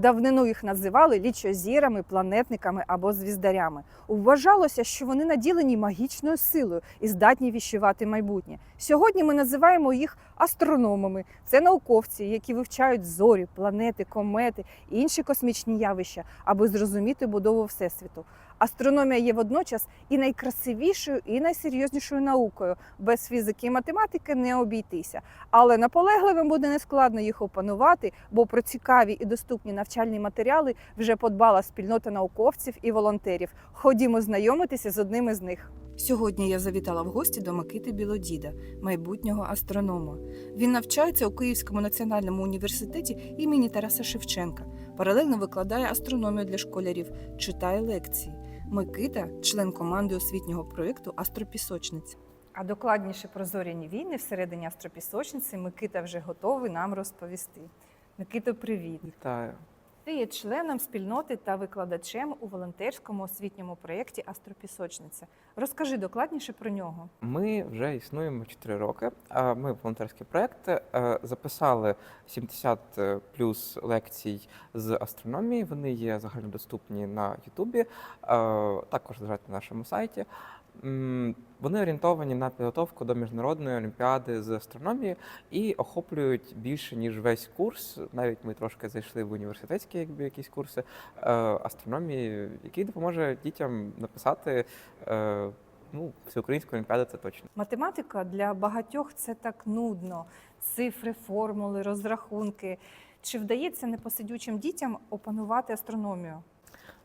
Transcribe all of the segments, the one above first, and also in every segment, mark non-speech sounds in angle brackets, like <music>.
давнину їх називали лічозірами, планетниками або звіздарями. Вважалося, що вони наділені магічною силою і здатні віщувати майбутнє. Сьогодні ми називаємо їх астрономами. Це науковці, які вивчають зорі, планети, комети і інші космічні явища, аби зрозуміти будову всесвіту. Астрономія є водночас і найкрасивішою, і найсерйознішою наукою. Без фізики і математики не обійтися. Але наполегливим буде нескладно їх опанувати, бо про цікаві і доступні навчальні матеріали вже подбала спільнота науковців і волонтерів. Ходімо знайомитися з одним із них. Сьогодні я завітала в гості до Микити Білодіда, майбутнього астронома. Він навчається у Київському національному університеті імені Тараса Шевченка. Паралельно викладає астрономію для школярів, читає лекції. Микита член команди освітнього проєкту Астропісочниця. А докладніше про зоряні війни всередині астропісочниці Микита вже готовий нам розповісти. Микито, привіт! Вітаю. Ти є членом спільноти та викладачем у волонтерському освітньому проєкті Астропісочниця. Розкажи докладніше про нього. Ми вже існуємо 4 роки. Ми волонтерський проект е, записали 70 плюс лекцій з астрономії. Вони є загальнодоступні на Ютубі, е, також лежать на нашому сайті. Вони орієнтовані на підготовку до міжнародної олімпіади з астрономії і охоплюють більше ніж весь курс. Навіть ми трошки зайшли в університетські, якби якісь курси е, астрономії, який допоможе дітям написати е, ну, всеукраїнську олімпіаду, це точно. Математика для багатьох це так нудно. Цифри, формули, розрахунки. Чи вдається непосидючим дітям опанувати астрономію?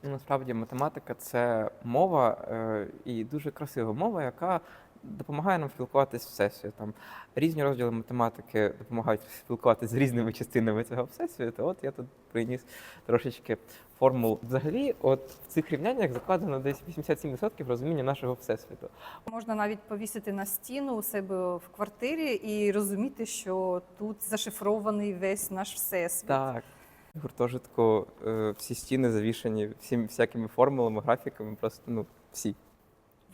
Ну, насправді математика це мова е, і дуже красива мова, яка допомагає нам спілкуватися з всесвітом. Різні розділи математики допомагають спілкуватися з різними частинами цього всесвіту. От я тут приніс трошечки формул. Взагалі, от в цих рівняннях закладено десь 87% розуміння нашого всесвіту. Можна навіть повісити на стіну у себе в квартирі і розуміти, що тут зашифрований весь наш всесвіт. Так. Гуртожитку е, всі стіни завішані всім всякими формулами, графіками, просто ну всі.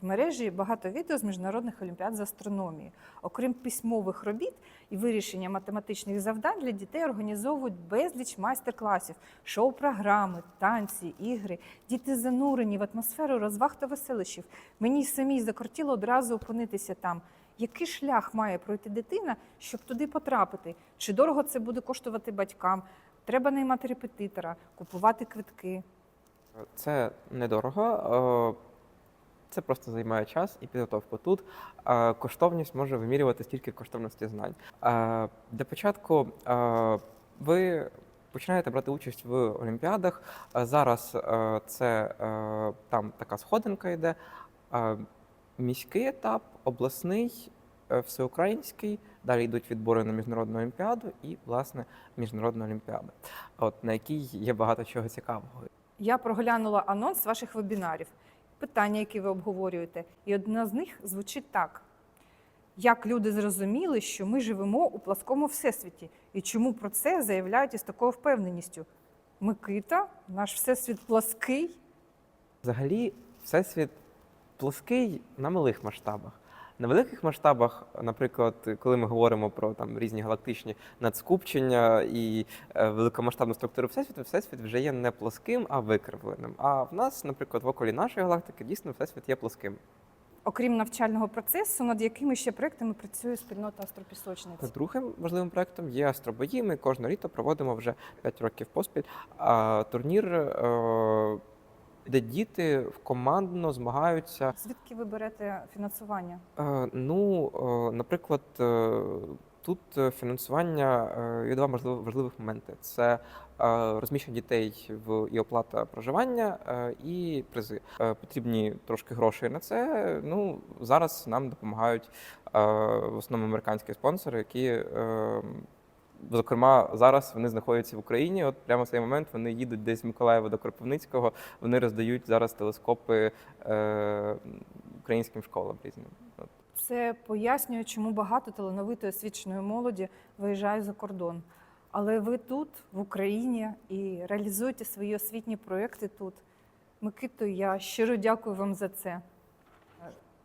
В мережі багато відео з міжнародних олімпіад з астрономії. Окрім письмових робіт і вирішення математичних завдань для дітей організовують безліч майстер-класів, шоу-програми, танці, ігри. Діти занурені в атмосферу розваг та веселищів. Мені самій закортіло одразу опинитися там. Який шлях має пройти дитина, щоб туди потрапити? Чи дорого це буде коштувати батькам? Треба наймати репетитора, купувати квитки. Це недорого. е, Це просто займає час і підготовку. Тут коштовність може вимірювати тільки коштовності знань. Е, Для початку е, ви починаєте брати участь в олімпіадах. Зараз це там така сходинка йде. Міський етап, обласний, всеукраїнський. Далі йдуть відбори на міжнародну олімпіаду і, власне, міжнародна олімпіада, от на якій є багато чого цікавого. Я проглянула анонс ваших вебінарів, питання, які ви обговорюєте, і одна з них звучить так: як люди зрозуміли, що ми живемо у пласкому всесвіті, і чому про це заявляють із такою впевненістю? Микита, наш всесвіт плаский. Взагалі, всесвіт плоский на малих масштабах. На великих масштабах, наприклад, коли ми говоримо про там різні галактичні надскупчення і е, великомасштабну структуру всесвіту, всесвіт вже є не плоским, а викривленим. А в нас, наприклад, в околі нашої галактики дійсно всесвіт є плоским. Окрім навчального процесу, над якими ще проектами працює спільнота Астропісочниць? Другим важливим проектом є астробої. Ми кожне літо проводимо вже 5 років поспіль а, турнір, е, де діти командно змагаються Звідки ви берете фінансування? Е, Ну, е, наприклад, е, тут фінансування е, є два можливо- важливих моменти: це е, розміщення дітей в і оплата проживання, е, і призи. Е, Потрібні трошки грошей на це. Ну зараз нам допомагають е, в основному американські спонсори, які. е, Зокрема, зараз вони знаходяться в Україні. От прямо в цей момент вони їдуть десь з Миколаєва до Кропивницького. Вони роздають зараз телескопи е, українським школам різним. От. Це пояснює, чому багато талановитої освіченої молоді виїжджає за кордон. Але ви тут, в Україні, і реалізуєте свої освітні проекти тут. Микито, я щиро дякую вам за це.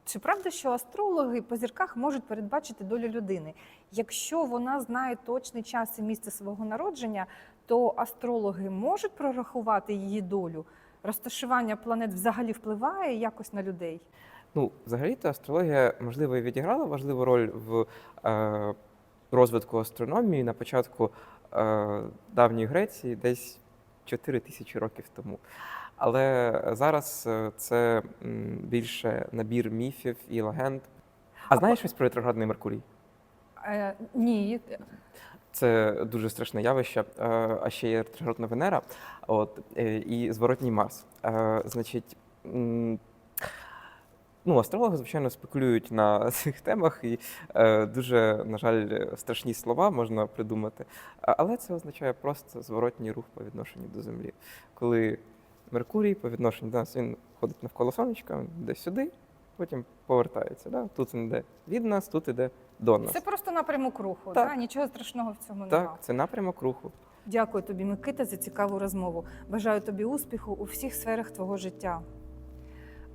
Чи правда, що астрологи по зірках можуть передбачити долю людини? Якщо вона знає точний час і місце свого народження, то астрологи можуть прорахувати її долю. Розташування планет взагалі впливає якось на людей. Ну, взагалі-то астрологія, можливо, і відіграла важливу роль в е, розвитку астрономії на початку е, давньої Греції, десь 4 тисячі років тому. Але зараз е, це більше набір міфів і легенд. А знаєш щось про ретроградний Меркурій? Е, ні, Це дуже страшне явище. Е, А ще є ретроградна Венера, от е, і зворотній Марс. Значить, ну, астрологи, звичайно, спекулюють на <laughs> цих темах, і е, дуже, на жаль, страшні слова можна придумати. Але це означає просто зворотній рух по відношенню до Землі. Коли Меркурій по відношенню до нас він ходить навколо сонечка, він йде сюди, потім повертається. Да? Тут він йде від нас, тут іде до нас. це просто напрямок руху. Так. Да? Нічого страшного в цьому немає. Так, це напрямок руху. Дякую тобі, Микита, за цікаву розмову. Бажаю тобі успіху у всіх сферах твого життя.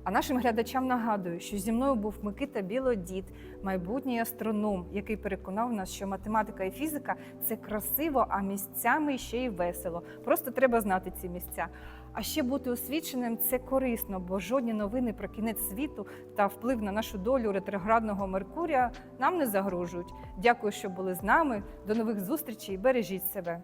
А нашим глядачам нагадую, що зі мною був Микита Білодід, майбутній астроном, який переконав нас, що математика і фізика це красиво, а місцями ще й весело. Просто треба знати ці місця. А ще бути освіченим це корисно, бо жодні новини про кінець світу та вплив на нашу долю ретроградного Меркурія нам не загрожують. Дякую, що були з нами. До нових зустрічей. Бережіть себе.